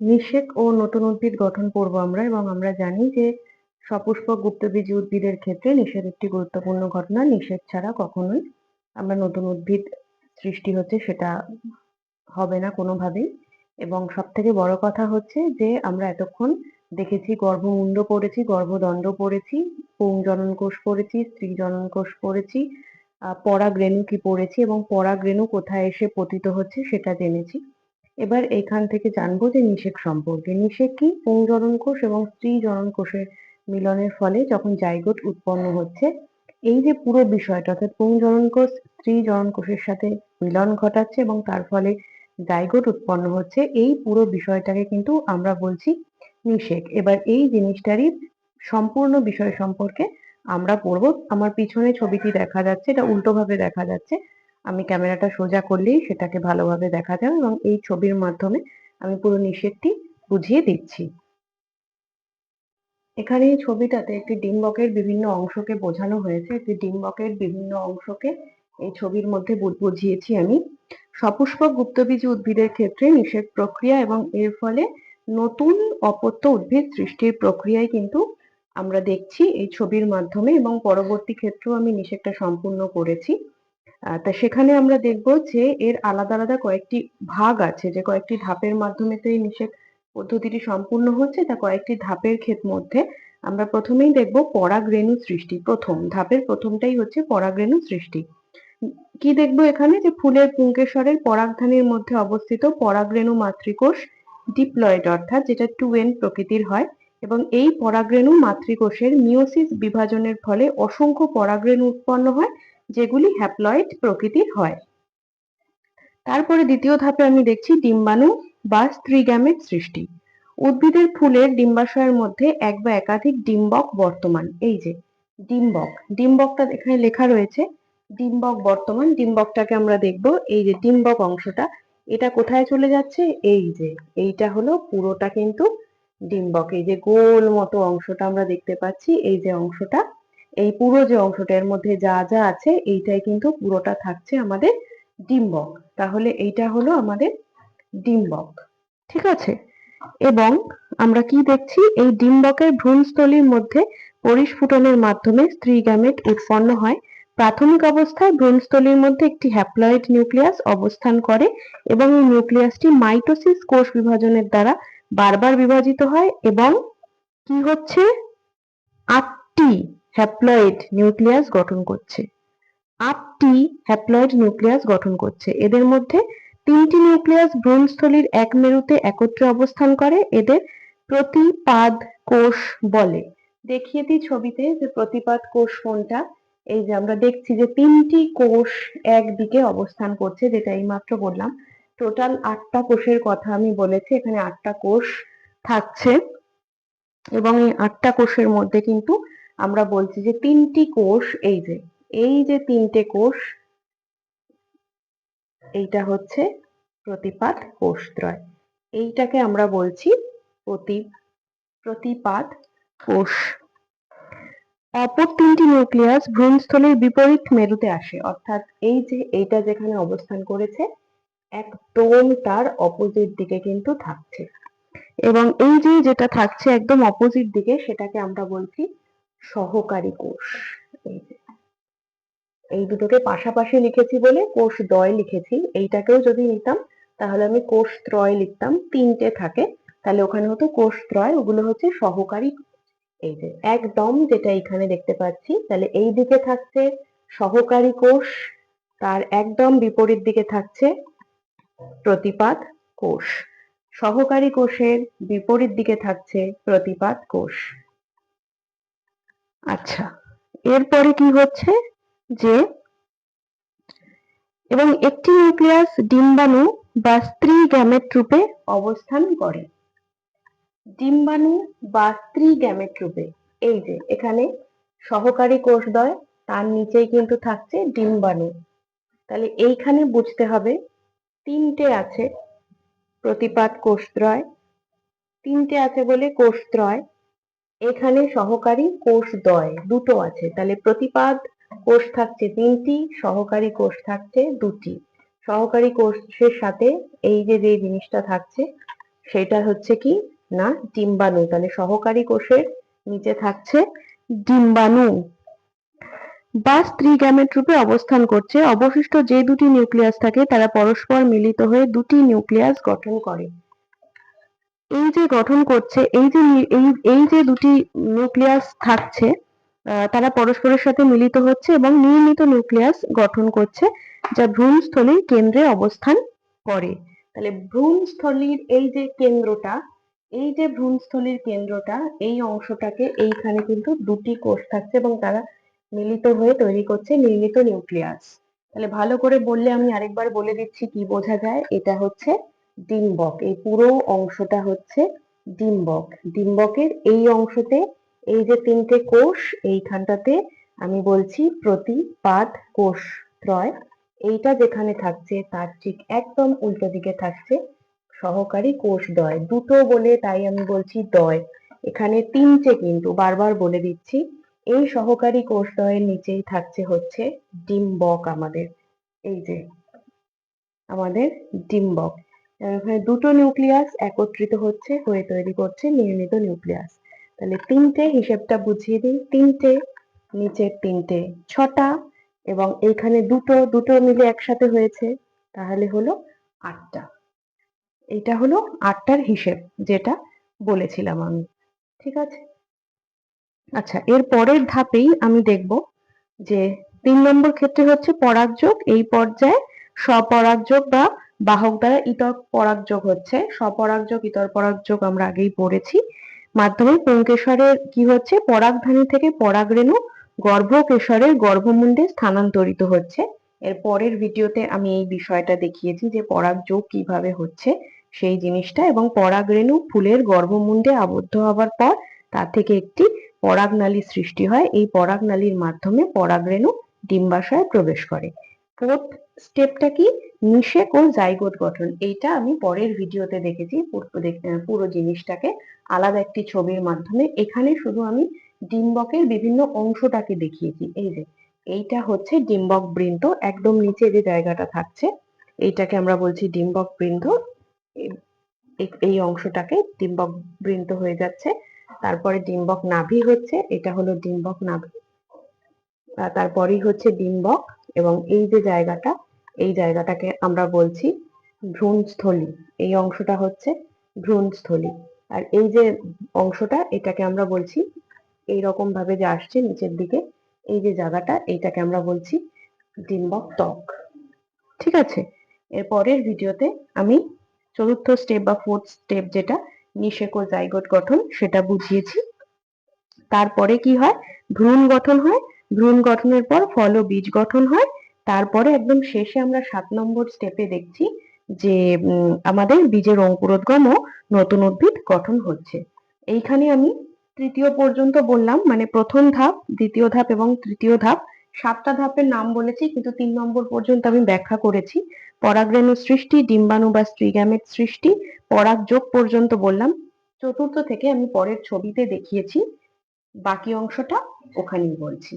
নিষেক ও নতুন উদ্ভিদ গঠন পড়ব আমরা এবং আমরা জানি যে সপুষ্পক গুপ্তবীজী উদ্ভিদের ক্ষেত্রে নিষেক একটি গুরুত্বপূর্ণ ঘটনা। নিষেক ছাড়া কখনোই আমরা নতুন উদ্ভিদ সৃষ্টি হচ্ছে সেটা হবে না কোনোভাবেই। এবং সব থেকে বড় কথা হচ্ছে যে আমরা এতক্ষণ দেখেছি, গর্ভমুণ্ড পড়েছি, গর্ভদণ্ড পড়েছি পুংজনন কোষ পড়েছি, স্ত্রী জনন কোষ পড়েছি পরাগ রেণু কি পড়েছি এবং পরাগ রেণু কোথায় এসে পতিত হচ্ছে সেটা জেনেছি। এবার এখান থেকে জানব যে নিষেক সম্পর্কে। নিষেক কি? পুংজনন কোষ এবং স্ত্রী জনন কোষের মিলনের ফলে যখন জাইগোট উৎপন্ন হচ্ছে, এই যে পুরো বিষয়টা, অর্থাৎ পুংজনন কোষ, স্ত্রী জনন কোষের সাথে মিলন ঘটাচ্ছে এবং তার ফলে জাইগোট উৎপন্ন হচ্ছে, এই পুরো বিষয়টাকে কিন্তু আমরা বলছি নিষেক। এবার এই জিনিসটারই সম্পূর্ণ বিষয় সম্পর্কে আমরা পড়ব। আমার পিছনে ছবিটি দেখা যাচ্ছে, এটা উল্টোভাবে দেখা যাচ্ছে। আমি ক্যামেরাটা সোজা করলেই সেটাকে ভালোভাবে দেখা যাবে এবং এই ছবির মাধ্যমে আমি পুরো নিষেধটি বুঝিয়ে দিচ্ছি। এখানে এই ছবিটাতে একটি ডিম্বকের বিভিন্ন অংশকে বোঝানো হয়েছে। একটি ডিম্বকের বিভিন্ন অংশকে এই ছবির মধ্যে বুঝিয়েছি আমি। সপুষ্পক গুপ্তবীজ উদ্ভিদের ক্ষেত্রে নিষেধ প্রক্রিয়া এবং এর ফলে নতুন অপত্য উদ্ভিদ সৃষ্টির প্রক্রিয়ায় কিন্তু আমরা দেখছি এই ছবির মাধ্যমে এবং পরবর্তী ক্ষেত্রেও আমি নিষেধটা সম্পূর্ণ করেছি। তা সেখানে আমরা দেখব যে এর আলাদা আলাদা কয়েকটি ভাগ আছে, যে কয়েকটি ধাপের মাধ্যমে তো এই নিষেক পদ্ধতিটি সম্পূর্ণ হচ্ছে, তা কয়েকটি ধাপের ক্ষেত মধ্যে আমরা প্রথমেই দেখব পরাগরেণু সৃষ্টি, প্রথম ধাপের প্রথমটাই হচ্ছে পরাগরেণু সৃষ্টি। কি দেখব এখানে? যে ফুলের পুঙ্কেশ্বরের পরাগধানীর মধ্যে অবস্থিত পরাগরেণু মাতৃকোষ ডিপ্লয়েড, অর্থাৎ যেটা টু এন প্রকৃতির হয়, এবং এই পরাগরেণু মাতৃকোষের মিওসিস বিভাজনের ফলে অসংখ্য পরাগরেণু উৎপন্ন হয় যেগুলি হ্যাপ্লয়েড প্রকৃতির হয়। তারপরে দ্বিতীয় ধাপে আমি দেখছি ডিম্বাণু বা স্ত্রী গ্যামেট সৃষ্টি। উদ্ভিদের ফুলের ডিম্বাশয়ের মধ্যে এক বা একাধিক ডিম্বক বর্তমান। এই যে, ডিম্বক। ডিম্বকটা এখানে লেখা রয়েছে, ডিম্বক বর্তমান। ডিম্বকটাকে আমরা দেখব, এই যে ডিম্বক অংশটা, এটা কোথায় চলে যাচ্ছে? এই যে, এইটা হলো পুরোটা কিন্তু ডিম্বক। এই যে গোল মতো অংশটা আমরা দেখতে পাচ্ছি, এই যে অংশটা এই পুরো যে অংশটা এর মধ্যে যা যা আছে, এইটাই কিন্তু পুরোটা থাকছে আমাদের ডিম্বক। তাহলে এইটা হলো আমাদের ডিম্বক। ঠিক আছে? এবং আমরা কি দেখছি? এই ডিম্বকের ভ্রূণস্থলীর মধ্যে পরিস্ফুটনের মাধ্যমে স্ত্রী গ্যামেট উৎপন্ন হয়। প্রাথমিক অবস্থায় ভ্রূণস্থলীর মধ্যে একটি হ্যাপ্লয়েড নিউক্লিয়াস অবস্থান করে এবং এই নিউক্লিয়াসটি মাইটোসিস কোষ বিভাজনের দ্বারা বারবার বিভাজিত হয় এবং কি হচ্ছে? আটটি হ্যাপ্লয়েড নিউক্লিয়াস গঠন করছে। আটটি হ্যাপ্লয়েড নিউক্লিয়াস গঠন করছে। এদের মধ্যে তিনটি নিউক্লিয়াস ভ্রূণস্থলীর এক মেরুতে একত্রে অবস্থান করে, এদের প্রতিপাদ কোষ বলে। দেখিয়ে দিই ছবিতে যে প্রতিপাদ কোষ কোনটা। এই যে আমরা দেখছি যে তিনটি কোষ একদিকে অবস্থান করছে, যেটা এই মাত্র বললাম। টোটাল আটটা কোষের কথা আমি বলেছি, এখানে আটটা কোষ থাকছে। এবং এই আটটা কোষের মধ্যে কিন্তু আমরা বলছি যে তিনটি কোষ, এই যে এই যে তিনটে কোষ, এইটা হচ্ছে প্রতিপাদ কোষদ্রয়। এইটাকে আমরা বলছি প্রতি, প্রতিপাদ কোষ। অপর তিনটি নিউক্লিয়াস ভ্রূণস্থলের বিপরীত মেরুতে আসে, অর্থাৎ এই যে এইটা যেখানে অবস্থান করেছে, একদম তার অপোজিট দিকে কিন্তু থাকছে। এবং এই যে যেটা থাকছে একদম অপোজিট দিকে, সেটাকে আমরা বলছি সহকারী কোষ। এই দুটোকে পাশাপাশি লিখেছি বলে কোষ দ্বয় লিখেছি। এইটাকেও যদি নিতাম, তাহলে আমি কোষ ত্রয় লিখতাম। তিনটে থাকে। তাহলে ওখানে হতো কোষ ত্রয়, ওগুলো হচ্ছে সহকারী এই যে, একদম যেটা এখানে দেখতে পাচ্ছি, তাহলে এই দিকে থাকছে সহকারী কোষ, তার একদম বিপরীত দিকে থাকছে প্রতিপাদ কোষ। সহকারী কোষের বিপরীত দিকে থাকছে প্রতিপাদ কোষ। আচ্ছা এরপরে কি হচ্ছে? যে, এবং একটি নিউক্লিয়াস ডিম্বাণু বা স্ত্রী গ্যামেট রূপে অবস্থান করে। ডিম্বাণু বা স্ত্রী গ্যামেট রূপে, এই যে, এখানে সহকারী কোষদ্বয় তার নিচেই কিন্তু থাকছে ডিম্বাণু। তাহলে এইখানে বুঝতে হবে, তিনটে আছে প্রতিপাদ কোষদ্রয় তিনটে আছে বলে কোষদ্রয় এখানে সহকারী কোষদ্বয় দুটো আছে। তাহলে প্রতিপাদ কোষ থাকছে তিনটি, সহকারী কোষ থাকছে দুটি। সহকারী কোষের সাথে এই যে যে জিনিসটা থাকছে, সেটা হচ্ছে কি? না, ডিম্বাণু। তাহলে সহকারী কোষের নিচে থাকছে ডিম্বাণু। বা স্ত্রী গ্যামেট রূপে অবস্থান করছে। অবশিষ্ট যে দুটি নিউক্লিয়াস থাকে, তারা পরস্পর মিলিত হয়ে দুটি নিউক্লিয়াস গঠন করে। এই যে গঠন করছে, এই যে এই এই যে দুটি নিউক্লিয়াস থাকছে তারা পরস্পরের সাথে মিলিত হচ্ছে এবং নির্মিত নিউক্লিয়াস গঠন করছে, যা ভ্রূণস্থলীর কেন্দ্রে অবস্থান করে। তাহলে ভ্রূণস্থলীর এই যে কেন্দ্রটা, এই যে ভ্রূণস্থলীর কেন্দ্রটা, এই অংশটাকে এইখানে কিন্তু দুটি কোষ থাকছে এবং তারা মিলিত হয়ে তৈরি করছে নির্মিত নিউক্লিয়াস তাহলে ভালো করে বললে আমি আরেকবার বলে দিচ্ছি কি বোঝা যায়। এটা হচ্ছে ডিম্বক। এই পুরো অংশটা হচ্ছে ডিম্বক। ডিম্বকের এই অংশতে এই যে তিনটে কোষ, এইখানটাতে আমি বলছি প্রতিপাদ কোষ ত্রয়। এইটা যেখানে থাকছে তার ঠিক একদম উল্টো দিকে থাকছে সহকারী কোষ দয়। দুটো বলে তাই আমি বলছি দয়। এখানে তিনটে কিন্তু বারবার বলে দিচ্ছি। এই সহকারী কোষ দয়ের নিচেই থাকছে হচ্ছে ডিম্বক আমাদের। এই যে আমাদের ডিম্বক। এখানে দুটো নিউক্লিয়াস একত্রিত হচ্ছে, হয়ে তৈরি করছে নির্মিত নিউক্লিয়াস তাহলে তিনটে হিসেবটা বুঝিয়ে দিই। তিনটে, নিচের তিনটে, ছটা, এবং এইখানে দুটো দুটো মিলে একসাথে হয়েছে, তাহলে হলো আটটা। এটা হলো আটটার হিসেব, যেটা বলেছিলাম আমি। ঠিক আছে? আচ্ছা এর পরের ধাপেই আমি দেখব যে তিন নম্বর ক্ষেত্রে হচ্ছে পরাগযোগ। এই পর্যায়ে স্বপরাগযোগ বা বাহক দ্বারা ইতর পরাগযোগ হচ্ছে। স্বপরাগযোগ ইতর পরাগযোগ আমরা আগেই পড়েছি। মাধ্যমে পুংকেশরের কি হচ্ছে? পরাগধানী থেকে পরাগরেণু গর্ভকেশরের গর্ভমুণ্ডে স্থানান্তরিত হচ্ছে। এর পরের ভিডিওতে আমি এই বিষয়টা দেখিয়েছি যে পরাগযোগ কীভাবে হচ্ছে সেই জিনিসটা এবং পরাগরেণু ফুলের গর্ভমুণ্ডে আবদ্ধ হবার পর তা থেকে একটি পরাগনালী সৃষ্টি হয়। এই পরাগনালীর মাধ্যমে পরাগরেণু ডিম্বাশয়ে প্রবেশ করে। ফোর্থ স্টেপটা কি? নিষেক ও জাইগোট গঠন। এইটা আমি পরের ভিডিওতে দেখেছি। পুরো জিনিসটাকে আলাদা একটি ছবির মাধ্যমে। এখানে শুধু আমি ডিম্বকের বিভিন্ন অংশটাকে দেখিয়েছি। এই যে, এইটা হচ্ছে ডিম্বক বৃন্ত একদম নিচে যে জায়গাটা থাকছে, এইটাকে আমরা বলছি ডিম্বক বৃন্ত এই- অংশটাকে ডিম্বক বৃন্ত হয়ে যাচ্ছে। তারপরে ডিম্বক নাভি হচ্ছে। এটা হলো ডিম্বক নাভি। তারপরেই হচ্ছে ডিম্বক এবং এই যে জায়গাটা, এই জায়গাটাকে আমরা বলছি ভ্রূণস্থলী। এই অংশটা হচ্ছে ভ্রূণস্থলী। আর এই যে অংশটা, এটাকে আমরা বলছি এই রকম ভাবে যে আসছে নিচের দিকে, এই যে জায়গাটা, এইটাকে আমরা বলছি ডিম্বক ত্বক। ঠিক আছে? এর পরের ভিডিওতে আমি চতুর্থ স্টেপ বা ফোর্থ স্টেপ যেটা, নিষেকো জাইগোট গঠন, সেটা বুঝিয়েছি। তারপরে কি হয়? ভ্রূণ গঠন হয়। ভ্রূণ গঠনের পর ফল ও বীজ গঠন হয়। তারপরে একদম শেষে আমরা সাত নম্বর স্টেপে দেখছি যে আমাদের বীজের অঙ্কুরোদ্গম ও নতুন উদ্ভিদ গঠন হচ্ছে। এইখানে আমি তৃতীয় পর্যন্ত বললাম মানে প্রথম ধাপ, দ্বিতীয় ধাপ এবং তৃতীয় ধাপ। সাতটা ধাপের নাম বলেছি, কিন্তু তিন নম্বর পর্যন্ত আমি ব্যাখ্যা করেছি। পরাগরেণু সৃষ্টি, ডিম্বাণু বা স্ত্রীগ্যামেট সৃষ্টি, পরাগ যোগ পর্যন্ত বললাম। চতুর্থ থেকে আমি পরের ছবিতে দেখিয়েছি, বাকি অংশটা ওখানেই বলছি।